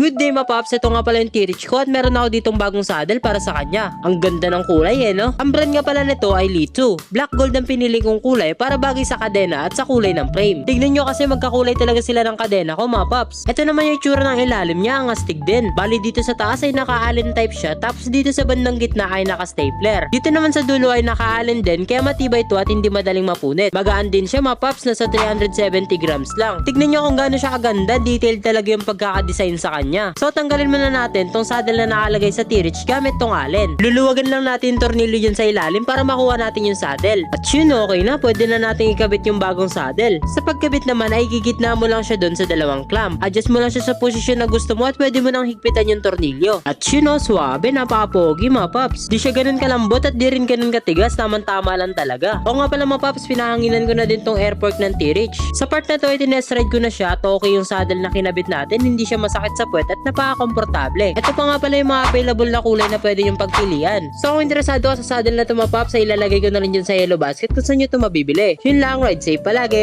Good day mga paps, ito nga pala yung T-Reach ko at meron ako ditong bagong saddle para sa kanya. Ang ganda ng kulay eh no? Ang brand nga pala nito ay Litsu. Black gold ang pinili kong kulay para bagay sa kadena at sa kulay ng frame. Tignan nyo kasi magkakulay talaga sila ng kadena ko mga paps. Ito naman yung itsura ng ilalim niya, ang astig din. Bali dito sa taas ay naka-allen type siya tapos dito sa bandang gitna ay naka-stapler. Dito naman sa dulo ay naka-allen din kaya matibay ito at hindi madaling mapunit. Magaan din siya mga paps, nasa 370 grams lang. Tignan nyo kung gaano siya kaganda, detailed talaga yung pagkakadesign sa kanya. So tanggalin muna natin tong saddle na nakalagay sa T-Reach gamit tong allen. Luluwagan lang natin yung tornilyo dyan sa ilalim para makuha natin yung saddle. At yun okay na, pwede na natin ikabit yung bagong saddle. Sa pagkabit naman ay gigitna mo lang siya doon sa dalawang clamp. Adjust mo lang siya sa posisyon na gusto mo at pwede mo nang higpitan yung tornilyo. At yun o, suwabe, napaka-pogi mga paps. Di siya ganun kalambot at di rin ganun katigas, tamang-tama lang talaga. O nga pala mga paps, pinahanginan ko na din tong airport ng T-Reach. Sa part na to ay tinest ride ko na siya at okay yung saddle na kinabit natin, hindi siya masakit sa puwet at napaka-komportable. Ito pa nga pala yung mga available na kulay na pwede yung pagpilian. So kung interesado ka sa saddle na paps, ay ilalagay ko na rin dyan sa yellow basket kung saan nyo ito mabibili. Yun lang, ride safe palagi.